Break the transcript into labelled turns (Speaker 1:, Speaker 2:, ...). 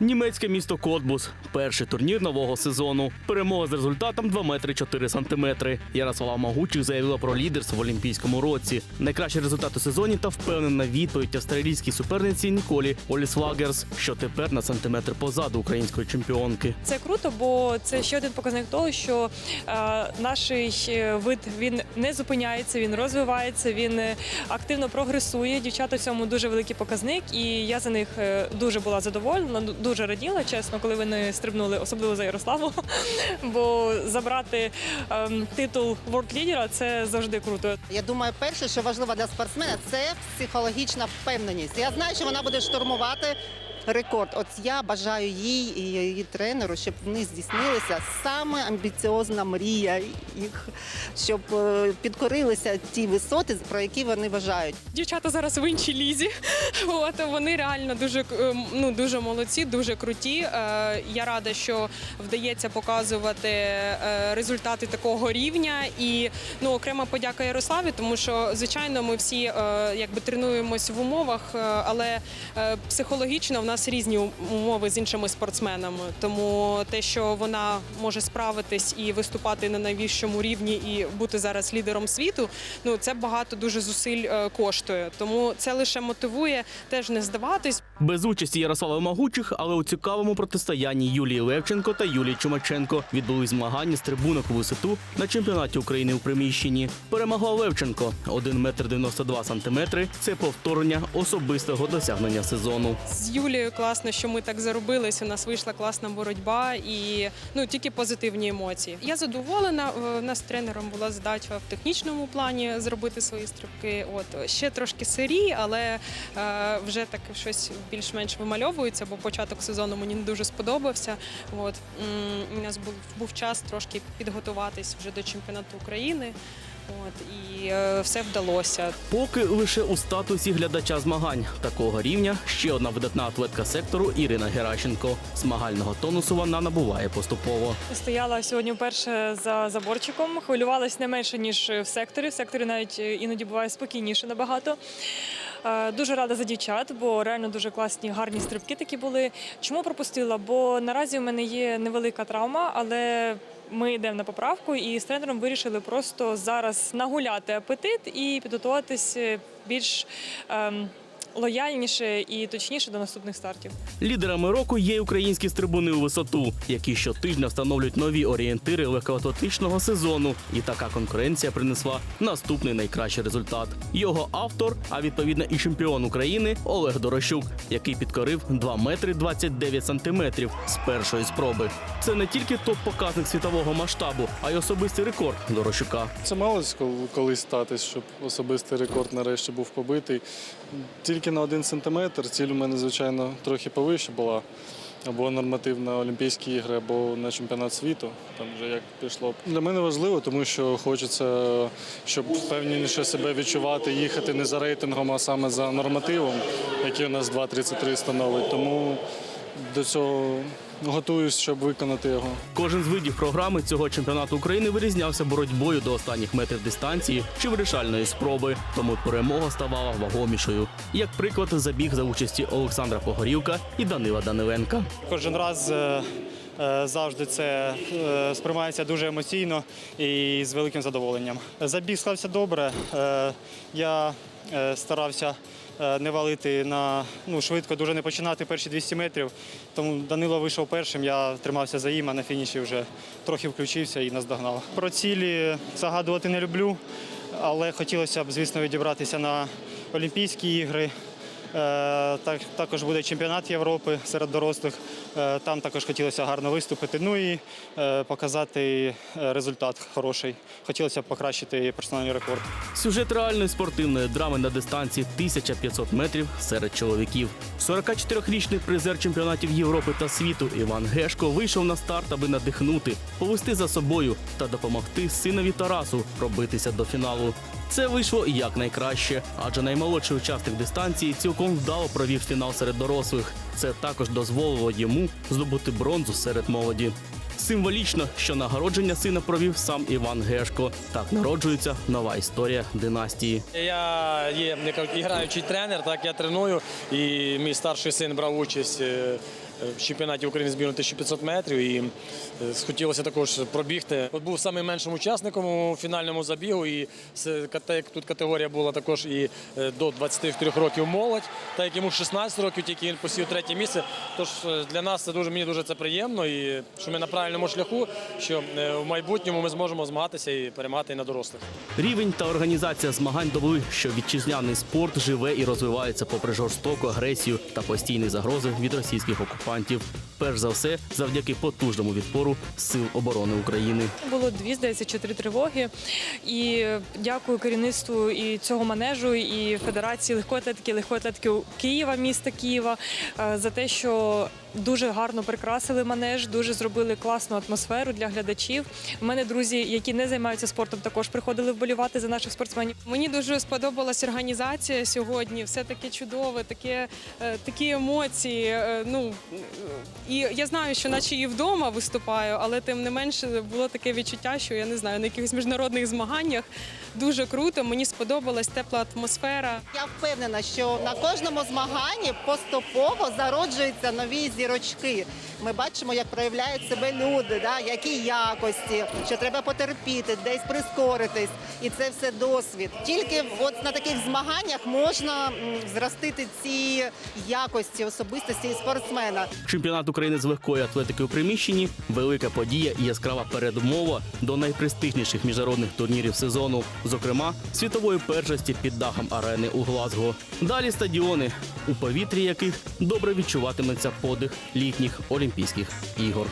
Speaker 1: Німецьке місто Котбус. Перший турнір нового сезону. Перемога з результатом 2 метри 4 сантиметри. Ярослава Магучих заявила про лідерство в Олімпійському році. Найкращий результат у сезоні та впевнена відповідь австралійській суперниці Ніколі Олісвагерс, що тепер на сантиметр позаду української чемпіонки.
Speaker 2: Це круто, бо це ще один показник того, що е, наш е, вид він не зупиняється, він розвивається, він е, активно прогресує. Дівчата в цьому дуже великий показник, і я за них е, дуже була задоволена, ду- дуже раділа, чесно, коли вони стрибнули, особливо за Ярославу. Бо забрати ем, титул ворд-лідера це завжди круто.
Speaker 3: Я думаю, перше, що важливо для спортсмена, це психологічна впевненість. Я знаю, що вона буде штурмувати рекорд. От я бажаю їй і її тренеру, щоб в них здійснилася саме амбіціозна мрія їх, щоб е, підкорилися ті висоти, про які вони вважають.
Speaker 4: Дівчата зараз в іншій лізі. От вони реально дуже е, ну дуже молодці, дуже круті. Е, Я рада, що вдається показувати е, результати такого рівня. І ну окрема подяка Ярославі, тому що звичайно ми всі якби тренуємось в умовах, але психологічно в нас різні умови з іншими спортсменами. Тому те, що вона може справитись і виступати на найвищому рівні, і бути зараз лідером світу, ну це багато дуже зусиль е, коштує. Тому це лише мотивує теж не здаватись.
Speaker 1: Без участі Ярослави Магучих, але у цікавому протистоянні Юлії Левченко та Юлії Чумаченко відбулись змагання з трибунок у висоту на чемпіонаті України у приміщенні. Перемогла Левченко 1 метр 92 сантиметри. Це повторення особистого досягнення сезону.
Speaker 4: З Юлією класно, що ми так заробились. У нас вийшла класна боротьба і ну тільки позитивні емоції. Я задоволена. У нас тренером була задача в технічному плані зробити свої стрибки. От ще трошки сирі, але е, вже так щось більш-менш вимальовується, бо початок сезону мені не дуже сподобався. От у нас був був час трошки підготуватись вже до чемпіонату України. От і е, все вдалося.
Speaker 1: Поки лише у статусі глядача змагань такого рівня ще одна видатна атлетка сектору Ірина Геращенко. Змагального тонусу вона набуває поступово.
Speaker 2: Стояла сьогодні вперше за заборчиком, хвилювалась не менше ніж в секторі. В секторі навіть е, іноді буває спокійніше набагато. Е, Дуже рада за дівчат, бо реально дуже класні, гарні стрибки такі були. Чому пропустила? Бо наразі в мене є невелика травма, але ми йдемо на поправку і з тренером вирішили просто зараз нагуляти апетит і підготуватись е, більш ем, лояльніше і точніше до наступних стартів.
Speaker 1: Лідерами року є й українські стрибуни у висоту, які щотижня встановлюють нові орієнтири легкоатлетичного сезону. І така конкуренція принесла наступний найкращий результат. Його автор, а відповідно і чемпіон України Олег Дорощук, який підкорив 2 метри 29 сантиметрів з першої спроби. Це не тільки топ-показник світового масштабу, а й особистий рекорд Дорощука.
Speaker 5: Це малось кол- колись статись, щоб особистий рекорд нарешті був побитий. Тільки на один сантиметр. Ціль у мене, звичайно, трохи повище була. Або норматив на Олімпійські ігри, або на чемпіонат світу. Там вже як пішло. Для мене важливо, тому що хочеться, щоб впевненіше себе відчувати, їхати не за рейтингом, а саме за нормативом, який у нас 2.33 становить. Тому до цього готуюсь, щоб виконати його.
Speaker 1: Кожен з видів програми цього чемпіонату України вирізнявся боротьбою до останніх метрів дистанції чи вирішальної спроби, тому перемога ставала вагомішою. Як приклад, забіг за участі Олександра Погорівка і Данила Даниленка.
Speaker 6: Кожен раз е, е, завжди це е, сприймається дуже емоційно і з великим задоволенням. Забіг склався добре. Я старався не валити на ну, швидко, дуже не починати перші 200 метрів. Тому Данило вийшов першим, я тримався за їм, а на фініші вже трохи включився і наздогнав. Про цілі загадувати не люблю, але хотілося б, звісно, відібратися на Олімпійські ігри. Е, Так, також буде чемпіонат Європи серед дорослих. Е, Там також хотілося гарно виступити. Ну і е, показати результат хороший. Хотілося покращити персональний рекорд.
Speaker 1: Сюжет реальної спортивної драми на дистанції 1500 метрів серед чоловіків. 44-річний призер чемпіонатів Європи та світу Іван Гешко вийшов на старт, аби надихнути, повести за собою та допомогти синові Тарасу пробитися до фіналу. Це вийшло якнайкраще, адже наймолодший учасник дистанції цілком вдало провів фінал серед дорослих. Це також дозволило йому здобути бронзу серед молоді. Символічно, що нагородження сина провів сам Іван Гешко. Так народжується нова історія династії.
Speaker 7: Я є як граючий тренер, так я треную, і мій старший син брав участь е, в чемпіонаті України збірну 1500 метрів і е, хотілося також пробігти. От був самим меншим учасником у фінальному забігу, і тут категорія була також і е, до 24 років молодь, та як йому 16 років, тільки він посів третє місце. Тож е, для нас це дуже мені дуже це приємно, і що ми на правильному шляху, що в майбутньому ми зможемо змагатися і перемагати і на дорослих.
Speaker 1: Рівень та організація змагань довели, що вітчизняний спорт живе і розвивається попри жорстоку агресію та постійні загрози від російських окупантів. Перш за все, завдяки потужному відпору Сил оборони України.
Speaker 2: Було дві, здається, чи три тривоги. І дякую керівництву і цього манежу, і Федерації легкої атлетики, легкої атлетики Києва, міста Києва е, за те, що дуже гарно прикрасили манеж, дуже зробили класну атмосферу для глядачів. У мене друзі, які не займаються спортом, також приходили вболівати за наших спортсменів.
Speaker 4: Мені дуже сподобалась організація сьогодні. Все таке чудове, таке, е, такі емоції. е, Ну і я знаю, що наче і вдома виступаю, але тим не менше було таке відчуття, що я не знаю на якихось міжнародних змаганнях. Дуже круто. Мені сподобалась тепла атмосфера.
Speaker 3: Я впевнена, що на кожному змаганні поступово зароджуються нові зірочки. Ми бачимо, як проявляють себе люди, да, які якості, що треба потерпіти, десь прискоритись. І це все досвід. Тільки от на таких змаганнях можна зростити ці якості особистості спортсмена.
Speaker 1: Чемпіонат України з легкої атлетики у приміщенні велика подія і яскрава передмова до найпрестижніших міжнародних турнірів сезону, зокрема світової першості під дахом арени у Глазго. Далі стадіони, у повітрі яких добре відчуватиметься подих літніх Олімпійських ігор.